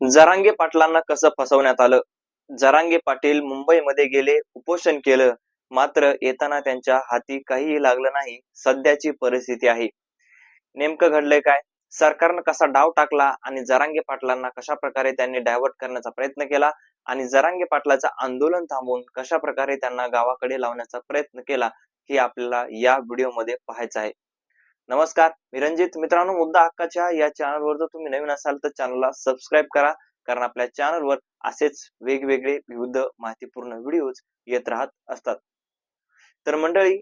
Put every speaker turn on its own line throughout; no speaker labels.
जरांगे पाटलांना कसं फसवण्यात आलं? जरांगे पाटील मुंबईमध्ये गेले उपोषण केलं मात्र येताना त्यांच्या हाती काहीही लागलं नाही सध्याची परिस्थिती आहे. नेमकं घडलंय काय? सरकारनं कसा डाव टाकला आणि जरांगे पाटलांना कशा प्रकारे त्यांनी डायव्हर्ट करण्याचा प्रयत्न केला आणि जरांगे पाटलाचं आंदोलन थांबवून कशा प्रकारे त्यांना गावाकडे लावण्याचा प्रयत्न केला हे आपल्याला या व्हिडिओमध्ये पाहायचं आहे. नमस्कार मी रंजित मित्रांनो मुद्दा हक्काच्या या चॅनलवर जर तुम्ही नवीन असाल तर चॅनलला सबस्क्राईब करा. कारण आपल्या चॅनलवर असेच वेगवेगळे विविध माहितीपूर्ण व्हिडिओज येत राहत असतात. तर मंडळी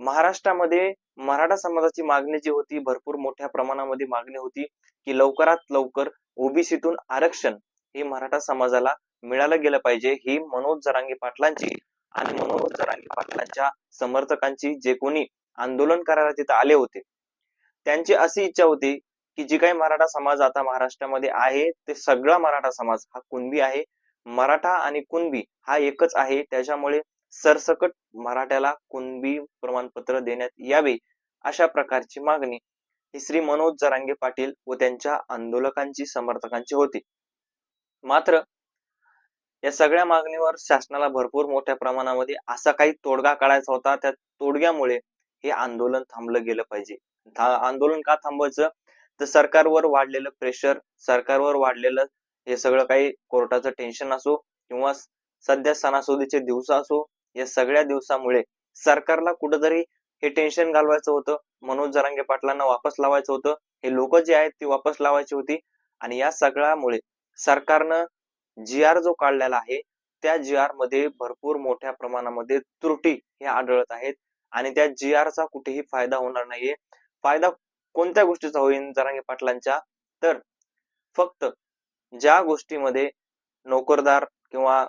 महाराष्ट्रामध्ये मराठा समाजाची मागणी जी होती भरपूर मोठ्या प्रमाणामध्ये मागणी होती की लवकरात लवकर ओबीसीतून आरक्षण हे मराठा समाजाला मिळालं गेलं पाहिजे. ही मनोज जरांगे पाटलांची आणि मनोज जरांगे पाटलांच्या समर्थकांची जे कोणी आंदोलन करायला तिथं आले होते. त्यांची अशी इच्छा होती की जी काही मराठा समाज आता महाराष्ट्रामध्ये आहे ते सगळा मराठा समाज हा कुणबी आहे. मराठा आणि कुणबी हा एकच आहे. त्याच्यामुळे सरसकट मराठ्याला कुणबी प्रमाणपत्र देण्यात यावे अशा प्रकारची मागणी ही श्री मनोज जरांगे पाटील व त्यांच्या आंदोलकांची समर्थकांची होती. मात्र या सगळ्या मागणीवर शासनाला भरपूर मोठ्या प्रमाणामध्ये असा काही तोडगा काढायचा होता. त्या तोडग्यामुळे हे आंदोलन थांबलं गेलं पाहिजे. आंदोलन का थांबवायचं तर सरकारवर वाढलेलं प्रेशर सरकारवर वाढलेलं हे सगळं काही कोर्टाचं टेन्शन असो किंवा सध्या सणासुदीचे दिवस असो या सगळ्या दिवसामुळे सरकारला कुठंतरी हे टेन्शन घालवायचं होतं. मनोज जरांगे पाटलांना वापस लावायचं होतं. हे लोक जे आहेत ती वापस लावायची होती. आणि या सगळ्यामुळे सरकारनं जी आर जो काढलेला आहे त्या जी आरमध्ये भरपूर मोठ्या प्रमाणामध्ये त्रुटी हे आढळत आहेत. आणि त्या जी आरचा कुठेही फायदा होणार नाहीये. फायदा कोणत्या गोष्टीचा होईल जरांगे पाटलांच्या? तर फक्त ज्या गोष्टीमध्ये नोकरदार किंवा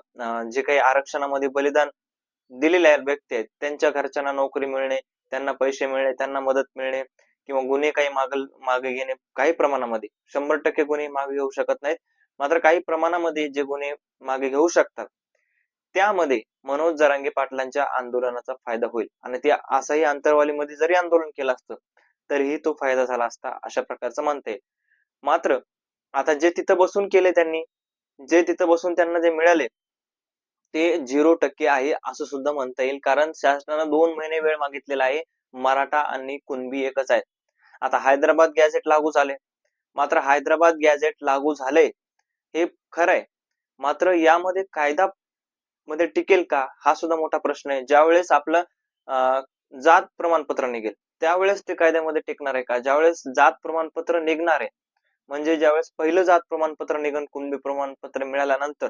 जे काही आरक्षणामध्ये बलिदान दिलेले आहेत व्यक्ती आहेत त्यांच्या घरच्यांना नोकरी मिळणे त्यांना पैसे मिळणे त्यांना मदत मिळणे किंवा गुन्हे काही माग मागे घेणे काही प्रमाणामध्ये. शंभर टक्के गुन्हे मागे घेऊ शकत नाहीत. मात्र काही प्रमाणामध्ये जे गुन्हे मागे घेऊ शकतात त्यामध्ये मनोज जरांगे पाटलांच्या आंदोलनाचा फायदा होईल. आणि ते असंही अंतरवालीमध्ये जरी आंदोलन केलं असतं तरीही तो फायदा झाला असता अशा प्रकारचं म्हणता येईल. मात्र आता जे तिथं बसून केले त्यांनी जे तिथं बसून त्यांना जे मिळाले ते झिरो टक्के आहे असं सुद्धा म्हणता येईल. कारण शासनानं दोन महिने वेळ मागितलेला आहे. मराठा आणि कुणबी एकच आहेत. आता हैदराबाद गॅझेट लागू झाले. मात्र हैदराबाद गॅझेट लागू झाले हे खरंय मात्र यामध्ये कायदा मध्ये टिकेल का? हा सुद्धा मोठा प्रश्न आहे. ज्यावेळेस आपलं जात प्रमाणपत्र निघेल त्यावेळेस ते कायद्यामध्ये टिकणार आहे का? ज्यावेळेस जात प्रमाणपत्र निघणार आहे म्हणजे ज्यावेळेस पहिलं जात प्रमाणपत्र निघन कुणबी प्रमाणपत्र मिळाल्यानंतर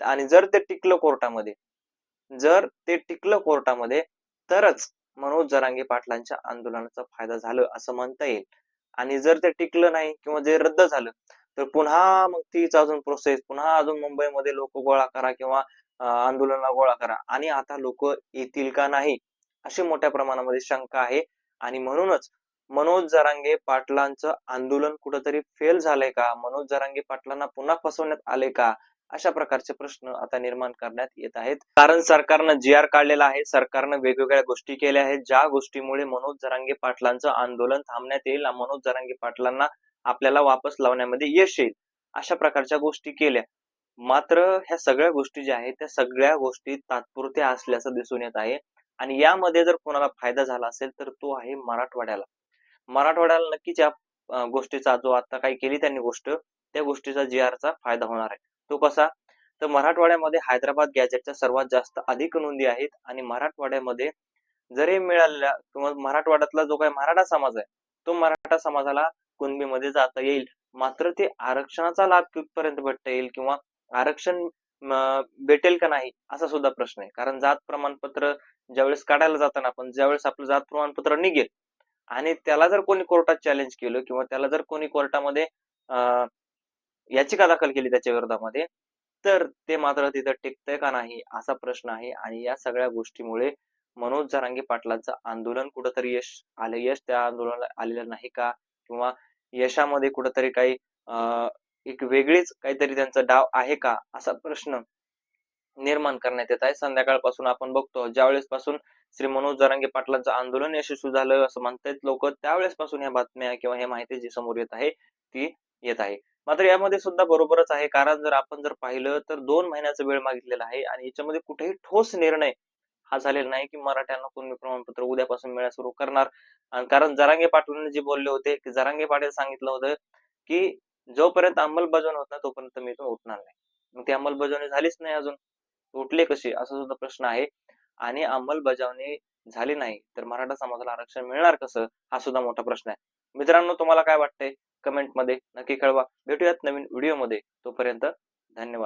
आणि जर ते टिकलं कोर्टामध्ये जर ते टिकलं कोर्टामध्ये तरच मनोज जरांगे पाटलांच्या आंदोलनाचा फायदा झालं असं म्हणता येईल. आणि जर ते टिकलं नाही किंवा जे रद्द झालं तर पुन्हा मग तीच अजून प्रोसेस पुन्हा अजून मुंबईमध्ये लोक गोळा करा किंवा आंदोलनाला गोळा करा. आणि आता लोक येतील का नाही अशी मोठ्या प्रमाणामध्ये शंका आहे. आणि म्हणूनच मनोज जरांगे पाटलांचं आंदोलन कुठंतरी फेल झालंय का? मनोज जरांगे पाटलांना पुन्हा फसवण्यात आले का? अशा प्रकारचे प्रश्न आता निर्माण करण्यात येत आहेत. कारण सरकारनं जी आर काढलेला आहे. सरकारनं वेगवेगळ्या गोष्टी केल्या आहेत. ज्या गोष्टीमुळे मनोज जरांगे पाटलांचं आंदोलन थांबण्यात येईल मनोज जरांगे पाटलांना आपल्याला वापस लावण्यामध्ये यश येईल. अशा प्रकारच्या गोष्टी केल्या. मात्र ह्या सगळ्या गोष्टी ज्या आहेत त्या सगळ्या गोष्टी तात्पुरत्या असल्याचं दिसून येत आहे. आणि यामध्ये जर कोणाला फायदा झाला असेल तर तो आहे मराठवाड्याला. मराठवाड्याला नक्कीच या गोष्टीचा जो आता काही केली त्यांनी गोष्ट त्या गोष्टीचा जी चा फायदा होणार आहे. तो कसा? तर मराठवाड्यामध्ये हैदराबाद गॅजेटच्या सर्वात जास्त अधिक नोंदी आहेत आणि मराठवाड्यामध्ये जरी मिळालेल्या किंवा मराठवाड्यातला जो काही मराठा समाज आहे तो मराठा समाजाला कुणबीमध्ये जाता येईल. मात्र ते आरक्षणाचा लाभ कुठपर्यंत भेटता येईल किंवा आरक्षण भेटेल का नाही असा सुद्धा प्रश्न आहे. कारण जात प्रमाणपत्र ज्यावेळेस काढायला जाताना आपण ज्यावेळेस आपलं जात प्रमाणपत्र निघेल आणि त्याला जर कोणी कोर्टात चॅलेंज केलं किंवा त्याला जर कोणी कोर्टामध्ये याचिका दाखल केली त्याच्या विरोधामध्ये तर ते मात्र तिथं टिकतंय का नाही असा प्रश्न आहे. आणि या सगळ्या गोष्टीमुळे मनोज जरांगे पाटलांचं आंदोलन कुठंतरी यश आले यश त्या आंदोलनाला आलेलं नाही का? किंवा यशामध्ये कुठंतरी काही एक वेगळीच काहीतरी त्यांचा डाव आहे का असा प्रश्न निर्माण करण्यात येत आहे. संध्याकाळपासून आपण बघतो ज्यावेळेस पासून श्री मनोज जरांगे पाटलांचं आंदोलन यशस्वी झालं असं म्हणतायत लोक त्यावेळेस पासून ह्या बातम्या किंवा हे माहिती जी समोर येत आहे ती येत आहे. मात्र यामध्ये सुद्धा बरोबरच आहे कारण जर आपण जर पाहिलं तर दोन महिन्याचा वेळ मागितलेला आहे आणि याच्यामध्ये कुठेही ठोस निर्णय हा झालेला नाही की मराठ्यांना पूर्ण प्रमाणपत्र उद्यापासून मिळायला सुरू करणार. आणि कारण जरांगे पाटलांनी जे बोलले होते की जरांगे पाटील सांगितलं होतं की जोपर्यंत अंमलबजावणी होत नाही तोपर्यंत मी इथून उठणार नाही. मग ती अंमलबजावणी झालीच नाही अजून. उठले कशी असा सुद्धा प्रश्न आहे. आणि अंमलबजावणी झाली नाही तर मराठा समाजाला आरक्षण मिळणार कसं? हा सुद्धा मोठा प्रश्न आहे. मित्रांनो तुम्हाला काय वाटतंय? कमेंटमध्ये नक्की कळवा. भेटूयात नवीन व्हिडिओमध्ये तोपर्यंत धन्यवाद.